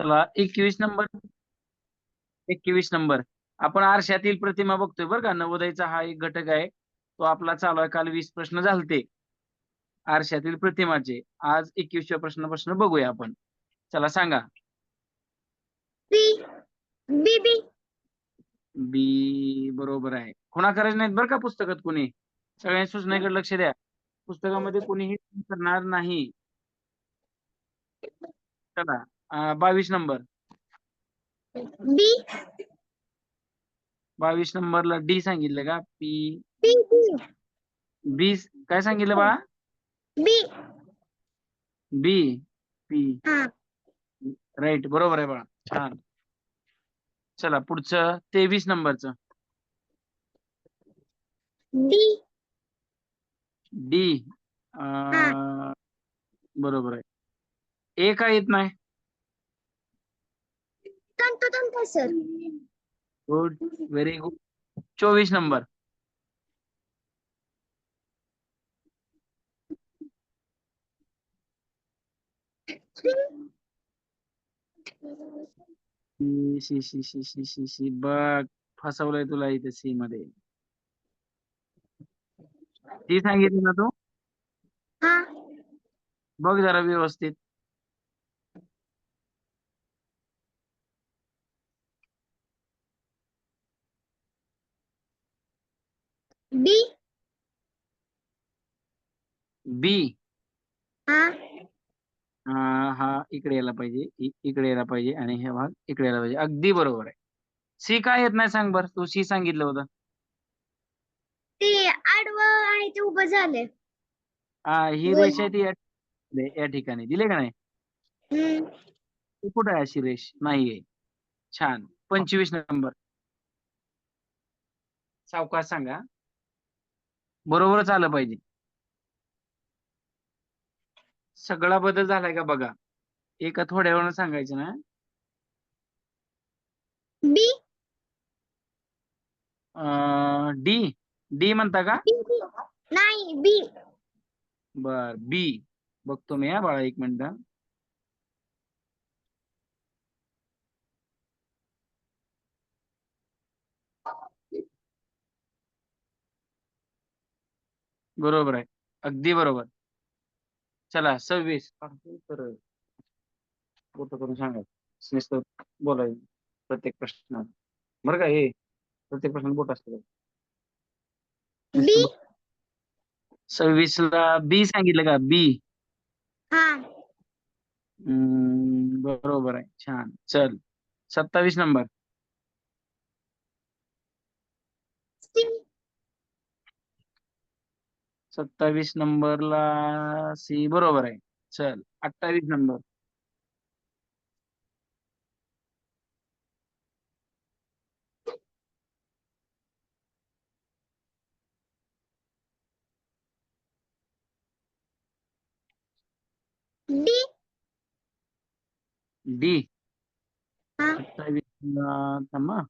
चला एकवीस नंबर. एकवीस नंबर. आपण आरशातील प्रतिमा बघतोय बरं का. नवोदयचा हा एक घटक आहे. तो आपला चालू आहे. काल वीस प्रश्न झालते. आरशातील प्रतिमाचे. आज एकवीसव्या प्रश्नापासून बघूया आपण. चला सांगा. बी बी बी. बरोबर आहे. खुणा करायचे नाहीत बरं का पुस्तकात कोणी? सगळ्यांनी सूचनेकडे लक्ष द्या. पुस्तकामध्ये कोणीही करणार नाही. चला. बावीस नंबर. बी बावीस नंबरला डी सांगितलं का? पी बी बी बी काय सांगितलं बाळा बी बी पी हा. राईट बरोबर आहे बाळा. छान. चला पुढचं तेवीस नंबरचं. डी डी बरोबर आहे. ए काय येत नाही? तंतोतंत सर गुड व्हेरी गुड चोवीस number. C C C C C C C बघ फसवलंय तुला इथे सी मध्ये. ती सांगितली ना तू? हा. बघ जरा व्यवस्थित. बी बी हा. हा इकडे यायला पाहिजे. इ- इकडे यायला पाहिजे आणि हे भाग इकडे यायला पाहिजे. अगदी बरोबर आहे. सी काय येत नाही सांग बर? तू सी सांगितलं होतं. ते आडवं आणि ते उभं झालंय. हा ही. रेष आहे ती या या ठिकाणी. दिले का नाही? हम्म. ती कुठे आहे अशी रेष? नाहीये छान. पंचवीस नंबर. सावकाश सांगा. बरोबरच आलं पाहिजे. सगळा बदल झालाय का बघा. एका थोड्या वेळानं सांगायचं ना. बी डी. डी म्हणता का. नाही बी. बर बी. बघतो मी हा बाळा एक मिनिट. बरोबर आहे. अगदी बरोबर. चला सव्वीस. बोट करून सांगा. बोलायचं प्रत्येक प्रश्न. बरं का हे? प्रत्येक प्रश्न बोट असतं सव्वीस ला बी सांगितलं का? बी. हा. बरोबर आहे. छान. चल. सत्तावीस नंबर सी सत्तावीस नंबरला सी बरोबर आहे. चल अठ्ठावीस नंबर. डी. डी. अठ्ठावीस थांबा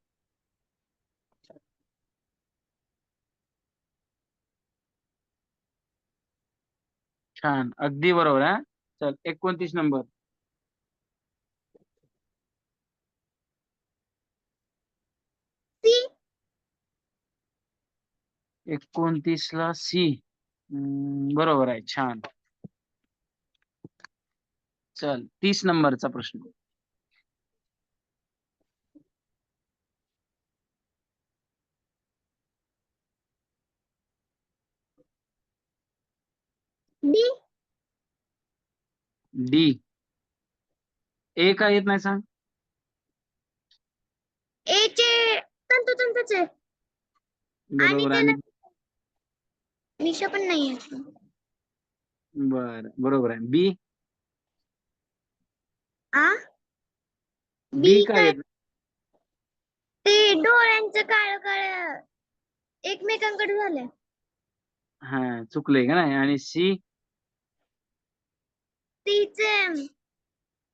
छान. अगदी बरोबर आहे चल एकोणतीस नंबर. एकोणतीस ला सी. बरोबर आहे. छान. चल तीस नंबरचा प्रश्न डी डी. ए काय येत नाही सांग. ए चे तंतोतंतच आहे बरोबर आहे निशा पण नाही बर बरोबर आहे. बी? आ? बी काय काय? येत ते डोळ्यांचं काळ काळ एकमेकांकडे झालंय. हा चुकलंय का नाही? आणि सी? तिचे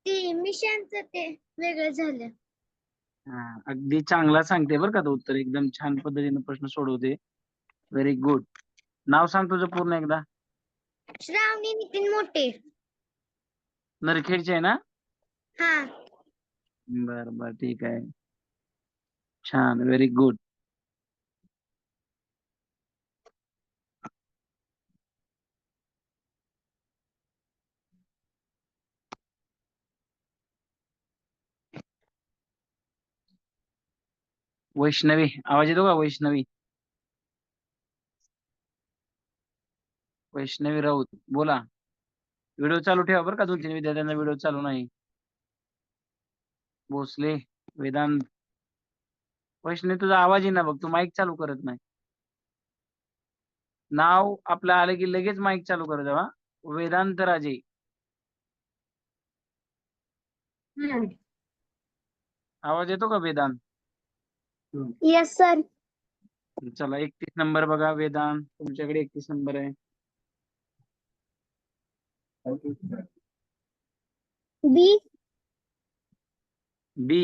ती मिशांचं ते वेगळं झालं हा अगदी चांगला सांगते बरं का तो उत्तर. एकदम छान पद्धतीने प्रश्न सोडवते व्हेरी गुड नाव सांग तुझं पूर्ण एकदा. श्रावणी नितीन मोठे. नरखेडचे आहे ना? हा. बर बर ठीक आहे. छान व्हेरी गुड वैष्णवी. आवाज येतो का? वैष्णवी. वैष्णवी राऊत बोला. व्हिडिओ चालू ठेवा बरं का दोन तीन विद्यार्थ्यांना व्हिडिओ चालू नाही. भोसले वेदांत. वैष्णवी तुझा आवाज येईना बघ. तू माईक चालू करत नाही. नाव आपलं आलं की लगेच माईक चालू करत जावा वेदांत राजे. आवाज येतो का वेदांत? येस सर चला एकतीस नंबर बघा वेदांत. तुमच्याकडे एकतीस नंबर आहे. बी बी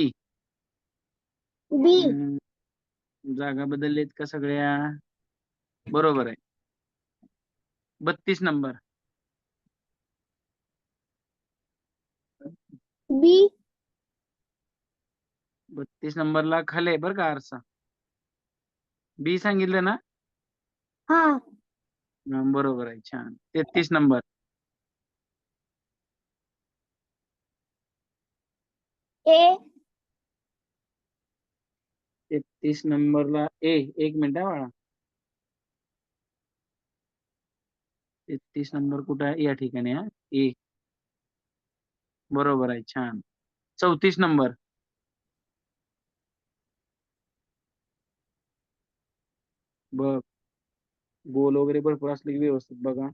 बी हम्म, जागा बदललेत का सगळ्या? बरोबर आहे. बत्तीस नंबर. बी बत्तीस नंबरला खाली बरं का आरसा. बी सांगितलं ना? हा. हा, बरोबर आहे छान. तेहतीस नंबर. ए. तेहतीस नंबरला ए एक मिनिट बाळा. तेहतीस नंबर कुठं आहे? या ठिकाणी हा. ए. बरोबर आहे छान. चौतीस नंबर. बघ गोल वगैरे भरपूर असले की व्यवस्थित बघा.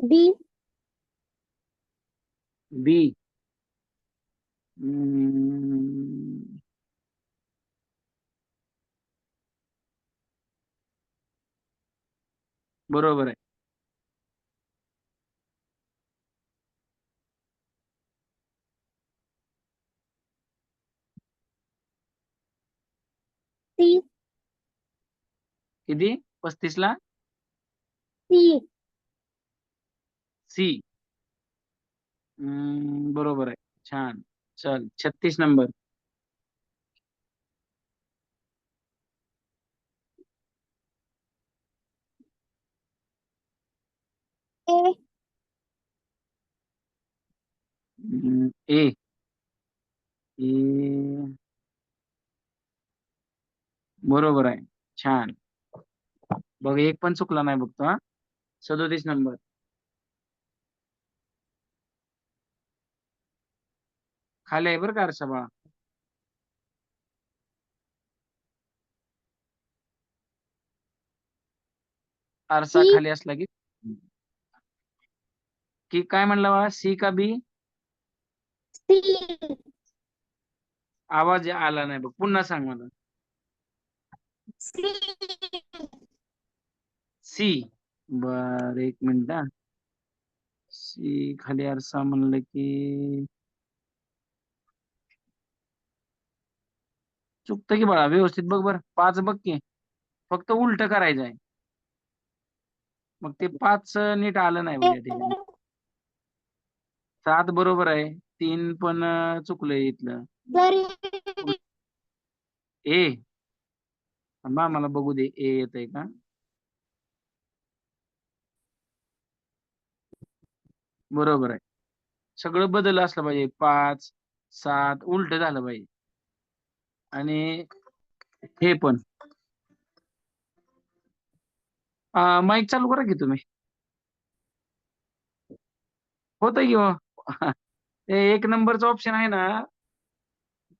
बी बी हम्म, बरोबर आहे सी किती? पस्तीस ला सी. सी बरोबर आहे. छान. चल छत्तीस नंबर. ए. हम्म, ए. ए. बरोबर आहे. छान. बघ एक पण चुकला नाही बघतो हा. सदोतीस नंबर. खाली आहे बरं का आरसा बाळा आरसा सी. खाली असला की. की काय म्हणला बाळा? सी का बी? सी. आवाज आला नाही बघ पुन्हा सांग मला. सी. सी. बर एक मिनिट हा. सी खाली आरसा म्हणलं की चुकतं की बाळा व्यवस्थित बघ बर. पाच बघ की फक्त उलट करायचं आहे. मग ते पाच नीट आलं नाही बघ सात बरोबर आहे. तीन पण चुकलंय इथलं. ए. मला बघू दे. ए येत आहे का? बरोबर आहे. सगळं बदल असलं पाहिजे. पाच सात उलट झालं पाहिजे. आणि हे पण. माईक चालू करा की तुम्ही. होतंय की हो? ते एक नंबरचं ऑप्शन आहे ना.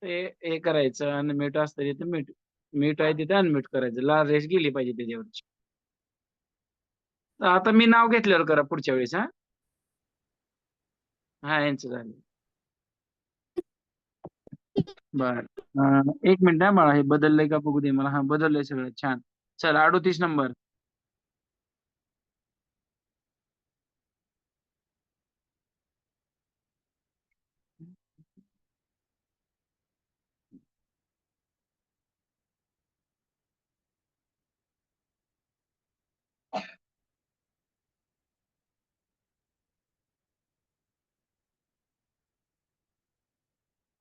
ते हे करायचं अनम्यूट असतं तिथे म्यूट म्यूट आहे तिथे अनम्यूट करायचं. लाल रेस गेली पाहिजे त्याच्यावरची. आता मी नाव घेतल्यावर करा पुढच्या वेळेस हा. हा यांचं झालं. बर. एक मिनिट हा मला हे बदललंय का बघू दे मला. हा बदललंय सगळं. छान. चल अडोतीस नंबर.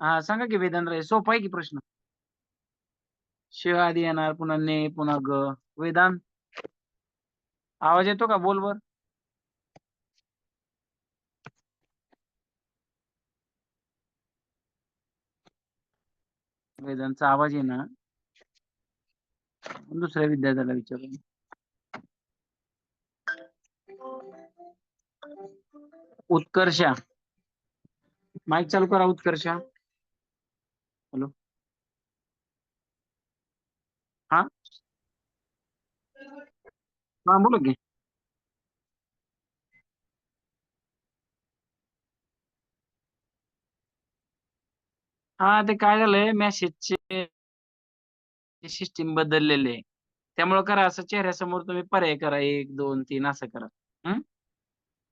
हा सांगा की वेदांत सोपा आहे की प्रश्न? शिव आधी येणार पुन्हा ने पुन्हा ग. वेदांत? आवाज येतो का? बोल बर. वेदांतचा आवाज येणार दुसऱ्या विद्यार्थ्याला विचारून. उत्कर्षा. माईक चालू करा उत्कर्षा. हॅलो हा? हा बोला की हा ते काय झालंय? मेसेजचे सिस्टीम बदललेले आहे. त्यामुळे करा असं चेहऱ्यासमोर तुम्ही पर्याय करा. एक दोन तीन असं करा. हं?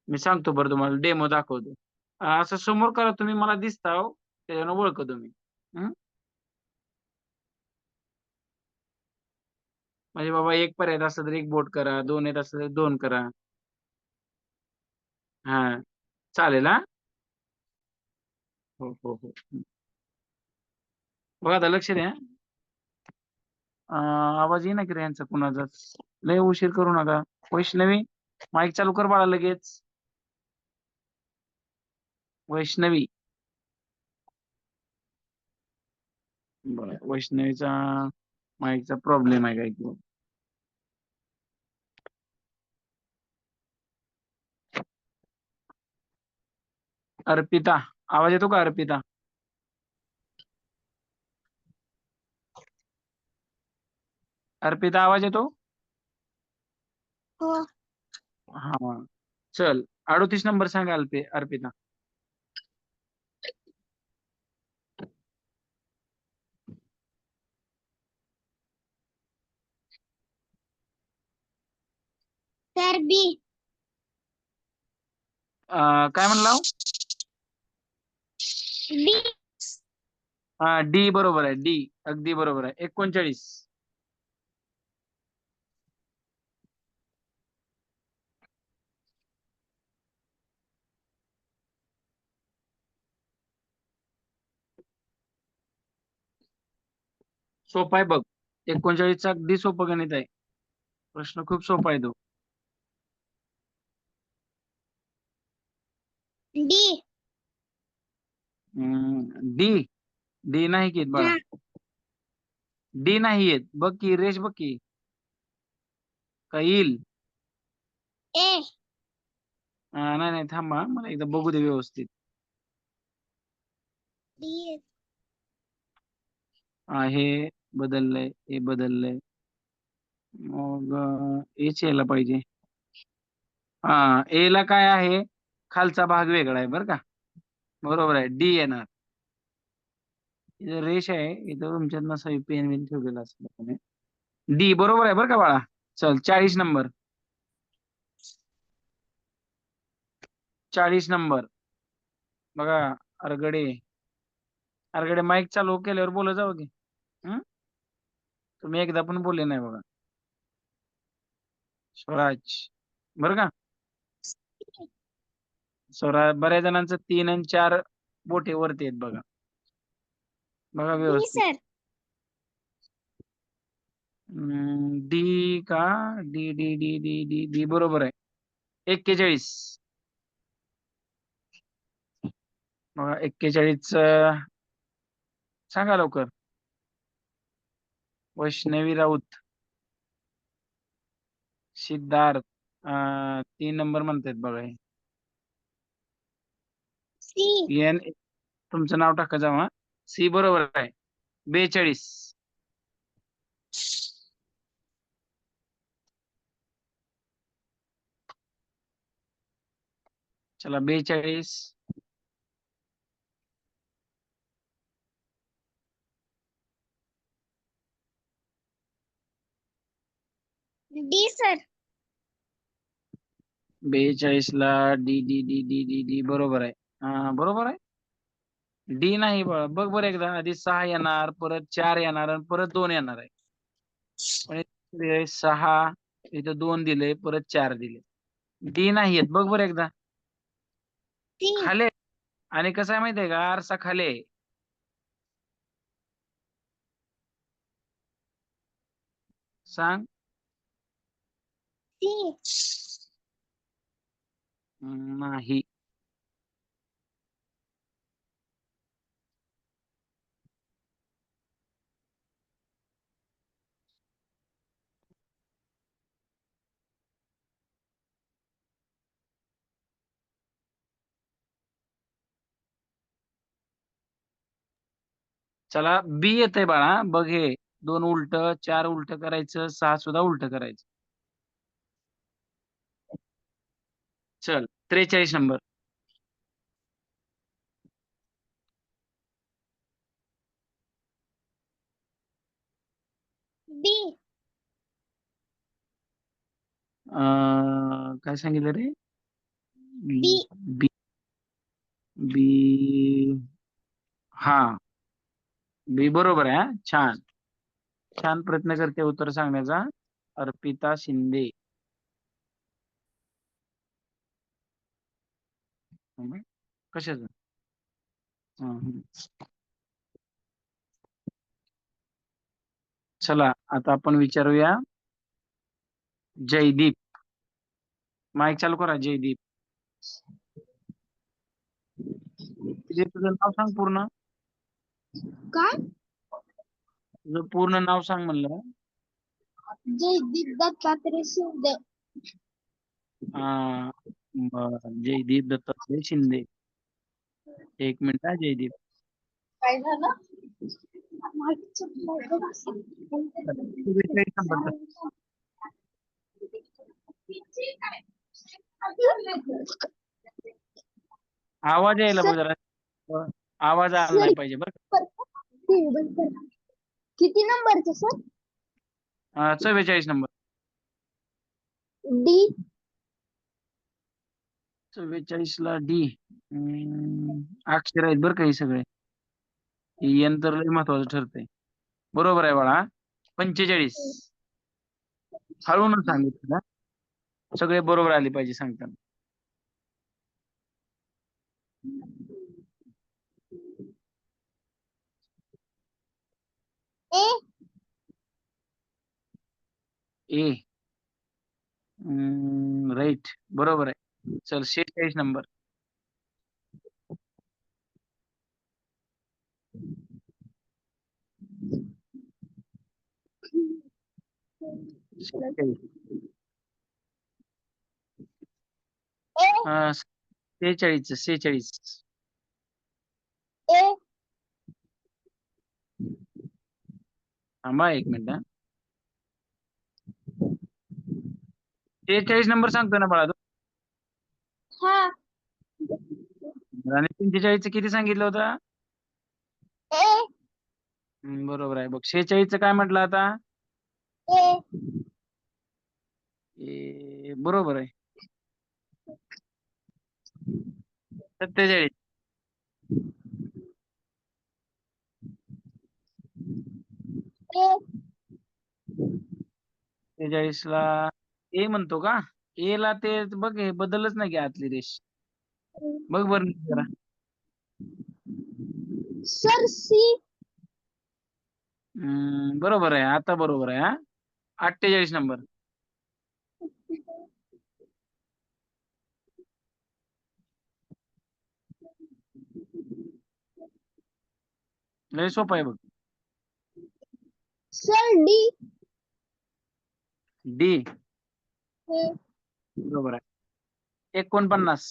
मी सांगतो बरं तुम्हाला डेमो दाखवतो. असं समोर करा तुम्ही मला दिसता हो त्याच्यानं ओळखतो तुम्ही. हं? म्हणजे बाबा एक पर्याय येत तर एक बोट करा दोन येत असलं तर दोन करा. हा चालेल हा? हो हो हो. हं. बघा आता लक्ष द्या. अं, आवाज येईना की रे यांचा कुणाचाच लय उशीर करू नका. वैष्णवी माईक चालू कर बाळा लगेच. वैष्णवी. बरं. वैष्णवीचा माईकचा प्रॉब्लेम आहे काय किंवा अर्पिता आवाज येतो का अर्पिता? अर्पिता आवाज येतो? हो. हा. चल अडोतीस नंबर सांगा अल्पे अर्पिता. तर बी अं, काय म्हणला बी हा डी बरोबर आहे डी अगदी बरोबर आहे. एकोणचाळीस. सोपा आहे बघ. एकोणचाळीसचा अगदी सोपं गणित आहे. प्रश्न खूप सोपा आहे तो डी डी. डी नाही की बाळा डी. नाही येत. बघ की रेश बघ की. का येईल ए. अं, नाही नाही थांबा मला एकदा बघू दे व्यवस्थित. हा, हे बदललंय हे बदललंय. मग एच यायला पाहिजे. हा ए ला काय आहे? खालचा भाग वेगळा आहे बरं का? बरोबर आहे. डी येणार. इथं रेष आहे इथं तुमच्यात नसावी पेन बिन ठेवलेला असेल डी बरोबर आहे बरं का बाळा? चल चाळीस नंबर. चाळीस नंबर. बघा अरगडे अरगडे माईक चालू केल्यावर बोलत जाऊ की. तुम्ही एकदा पण बोलले नाही बघा. स्वराज. बर का? स्वराज बऱ्याच जणांचं तीन आणि चार बोटे वरती आहेत बघा. बघा व्यवस्थित. डी का? D D D D D D बरोबर आहे. एक्केचाळीस. बघा एक्केचाळीस सांगा लवकर. वैष्णवी राऊत. सिद्धार्थ तीन नंबर म्हणतात बघा हे. सी. एन तुमचं नाव टाका जावा. सी बरोबर आहे. बेचाळीस. चला बेचाळीस. D sir. बेचाळीस ला D D D D D D बरोबर आहे. हा बरोबर आहे? डी नाही बघ बरं एकदा. आधी सहा येणार परत चार येणार आणि परत दोन येणार आहे. सहा इथं दोन दिले परत चार दिले. डी नाही आहेत बघ बरं एकदा. खाले. आणि कसं आहे माहितीये का? आरसा खाले. सांग. नाही. चला बी येतंय बाळा. बघ हे. दोन उलट चार उलट करायचं सहा सुद्धा उलट करायचं. चल त्रेचाळीस नंबर. बी काय सांगितलं रे? बी. बी बी हा. बी बरोबर आहे छान. छान प्रयत्न करते उत्तर सांगण्याचा. अर्पिता शिंदे. कशाच? कशाचं चला आता आपण विचारूया. जयदीप. माईक चालू करा जयदीप. तुझं नाव सांग पूर्ण. काय तुझं पूर्ण नाव सांग म्हणलं. जयदीप दत्तात्रय शिंदे. हा बरं. जयदीप दत्तात्रय शिंदे. एक मिनिट हा जयदीप काय झालं? नंबर आवाज यायला पाहिजे जरा. आवाज आला नाही पाहिजे बरं किती नंबरचं सर? चव्वेचाळीस नंबर. डी. चव्वेचाळीस ला डी अक्षर आहेत बरं का हे सगळे. यंत्र लय महत्वाचं ठरतंय. बरोबर आहे बाळा. पंचेचाळीस. हळून सांगितलं सगळे बरोबर आले पाहिजे सांगताना. ए ए राईट बरोबर आहे. चल शेहेचाळीस नंबर. सेहेचाळीस सेहेचाळीस थांबा एक मिनिट. सेहेचाळीस नंबर सांगतो ना बाळा तू? हा. आणि पंचेचाळीसचं किती सांगितलं होतं? बरोबर आहे. बघ शेहेचाळीसचं काय म्हटलं आता? बरोबर आहे. सत्तेचाळीस. ए सत्तेचाळीस ला ए म्हणतो का? ए ला ते बघ हे बदलच नाही की आतली रेष. बघ बरं जरा. Sir C. हम्म, बरोबर आहे. आता बरोबर आहे हा. अठ्ठेचाळीस नंबर. लय सोपं आहे बघ. Sir D. डी. बरोबर आहे. एकोणपन्नास.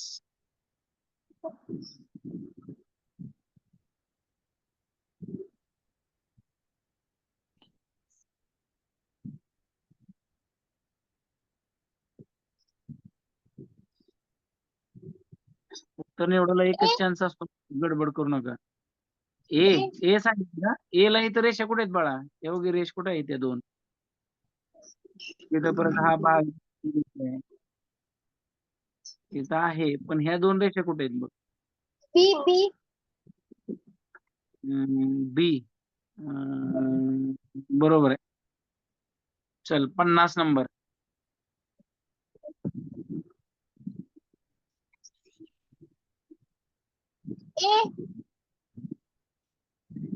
उत्तर निवडायला एकच चान्स असतो. गडबड करू नका. ए ए सांगितलं ना? ए ला इथं रेषा कुठे आहेत बाळा? एवढी रेष कुठे आहे त्या दोन? तिथं परत हा भाग. तिथं आहे पण ह्या दोन रेषा कुठे आहेत बघ? बी बी बी बरोबर आहे. चल पन्नास नंबर. ए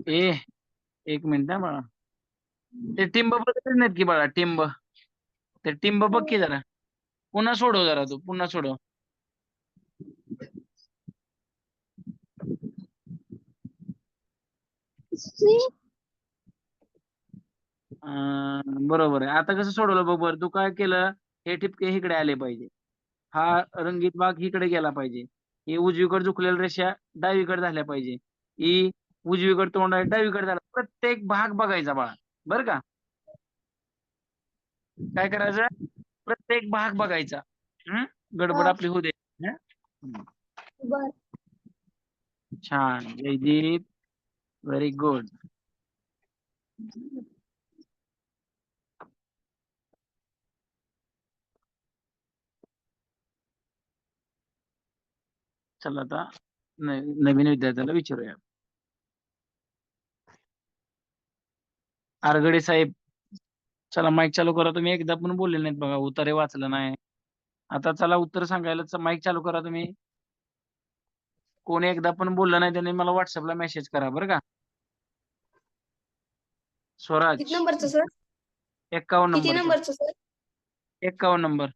ए एक मिनिट हा बाळा. ते टिंब बघत नाहीत की बाळा टिंब. ते टिंब बघ की जरा. पुन्हा सोडव जरा तू पुन्हा सोडव. बरोबर आहे. आता कसं सोडवलं बघ बरं. तू काय केलं हे ठिपके इकडे आले पाहिजे. हा रंगीत भाग इकडे गेला पाहिजे. ही उजवीकडे झुकलेल्या रेषा डावीकडे झाल्या पाहिजे. ही उजवीकडे तोंड आहे डावीकडे झाला प्रत्येक भाग बघायचा बाळा. बर का? काय करायचं? प्रत्येक भाग बघायचा? गडबड. आपली होऊ दे. छान. जयदीप व्हेरी गुड चला आता नवीन विद्यार्थ्याला विचारूया. आरगडे साहेब चला माईक चालू करा. तुम्ही एकदा पण बोलले नाहीत बघा उत्तरे वाचलं नाही. आता चला उत्तर सांगायला माईक चालू करा तुम्ही. कोणी एकदा पण बोललं नाही त्याने मला व्हॉट्सअपला मेसेज करा बरं का. स्वराज. किती नंबरचं सर एक्कावन्न किती नंबर नंबरचं सर एक्कावन्न नंबर.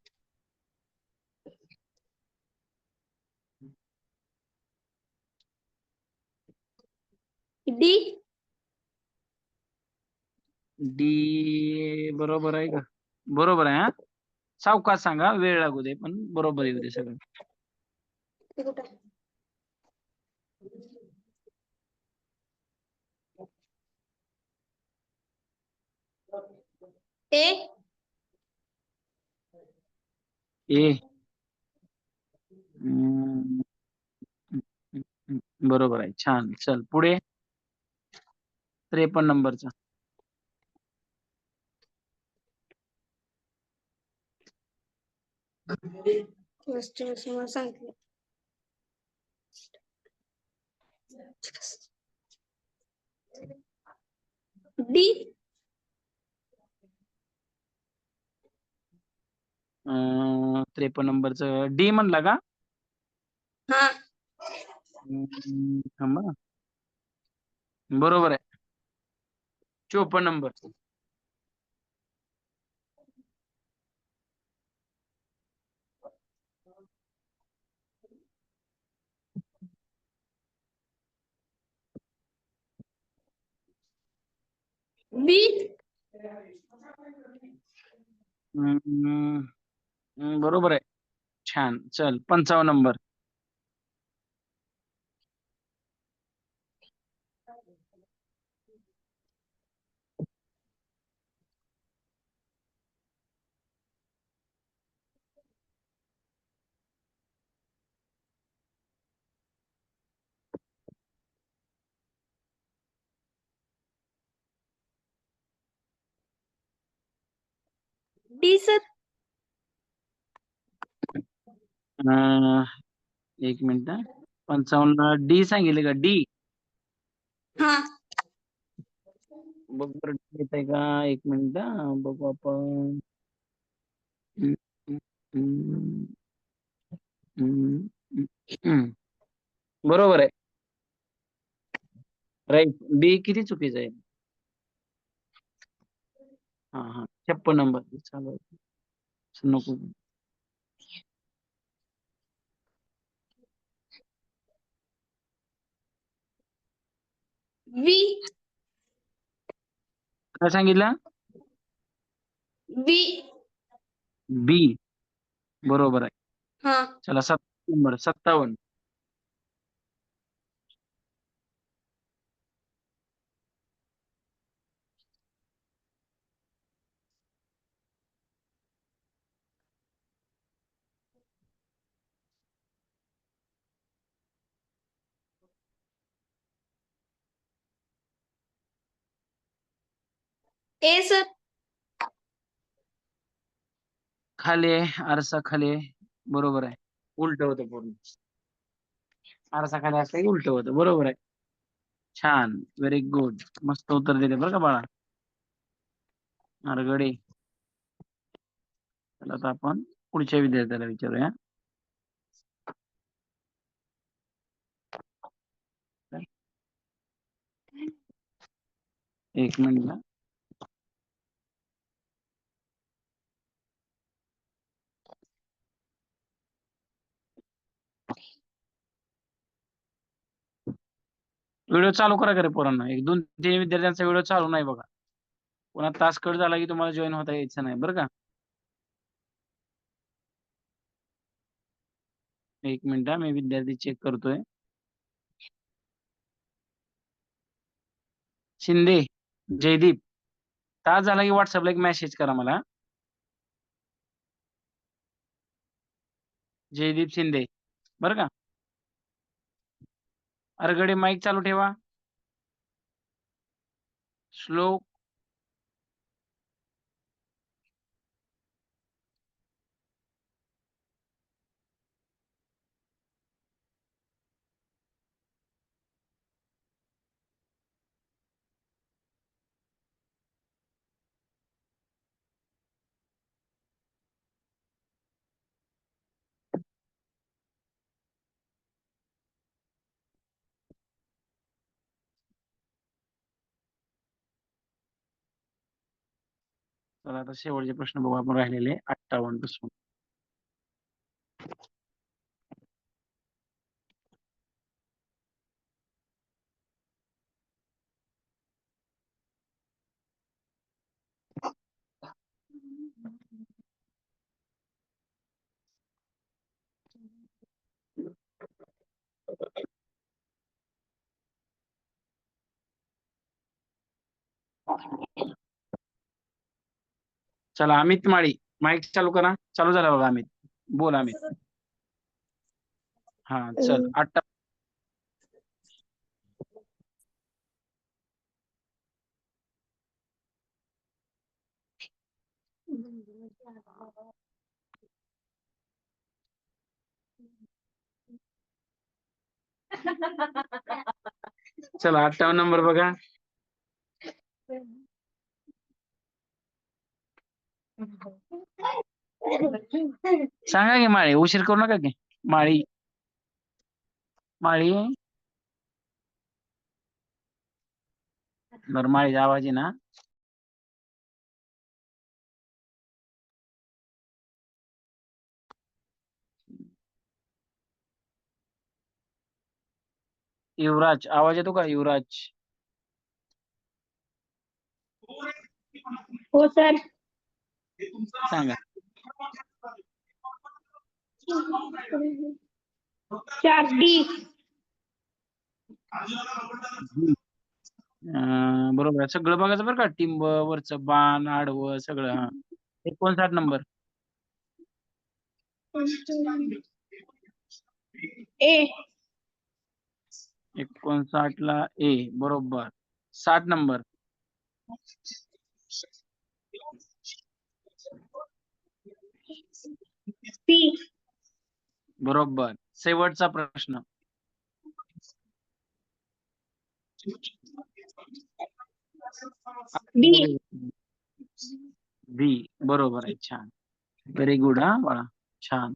डी. डी बरोबर आहे का? बरोबर आहे हा? सावकाश सांगा वेळ लागू दे पण बरोबर येऊ दे सगळं? ए. ए. बरोबर आहे छान. चल पुढे. त्रेपन्न नंबरचा. सांगितलं डी त्रेपन्न नंबरचं डी म्हणला का? हा. थांबा बरोबर आहे. चोपन्न नंबर. बी बरोबर आहे. छान. चल पंचावन्न नंबर. डी सर अं, एक मिनिट पंचावन्न डी सांगितले का? डी. हा. बघ बरं येत आहे का? एक मिनिट बघू आपण. बरोबर आहे. राईट बी किती चुकीचं आहे? हा हा. छप्पन नंबर चालू आहे. नको वी काय सांगितलं बी बी बरोबर आहे हा चला सात नंबर सत्तावन्न ए सर खाली आहे आरसा खाली आहे. बरोबर आहे. उलट होतं पूर्ण. आरसा खाली असलं की उलट होतं. बरोबर आहे. छान. व्हेरी गुड मस्त उत्तर दिले बरं का बाळा? अरगडे चला आता आपण पुढच्या विद्यार्थ्याला विचारूया. एक मिनिट. व्हिडिओ चालू करा करे पोरांना. एक दोन तीन विद्यार्थ्यांचा व्हिडिओ चालू नाही बघा. पुन्हा तास कट झाला की तुम्हाला जॉईन होता यायचं नाही बरं का? एक मिनिट मी विद्यार्थी चेक करतोय. शिंदे जयदीप तास झाला की व्हॉट्सअपला एक मेसेज करा मला. जयदीप शिंदे बरं का? अरगडे माईक चालू ठेवा. श्लोक तर आता शेवटचे प्रश्न बघू आपण राहिलेले अठ्ठावन्नपासून. चला अमित माळी माईक चालू करा. चालू झाला बघा अमित. बोल अमित. हा चल अठ्ठा चला अठ्ठावन्न नंबर बघा. सांगा की उशीर करू नका की? माळी. माळी. माळीचा आवाज़ ना? युवराज, आवाज़ येतो का युवराज? हो, सर. सांगा. चार डी. बरोबर आहे. सगळं बघायचं बरं का? टिंब वरचं बाण आडवं सगळं हा. एकोणसाठ नंबर. ए. एकोणसाठ ला ए. बरोबर. साठ नंबर. बरोबर. शेवटचा प्रश्न. बी बी बरोबर आहे. छान. व्हेरी गुड हा? बाळा छान.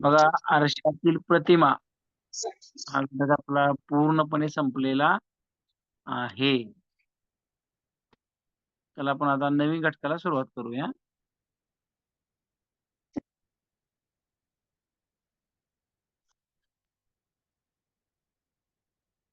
बघा आरशातील प्रतिमा. हा घटक आपला पूर्णपणे संपलेला आहे. त्याला आपण आता नवीन घटकाला सुरुवात करूया.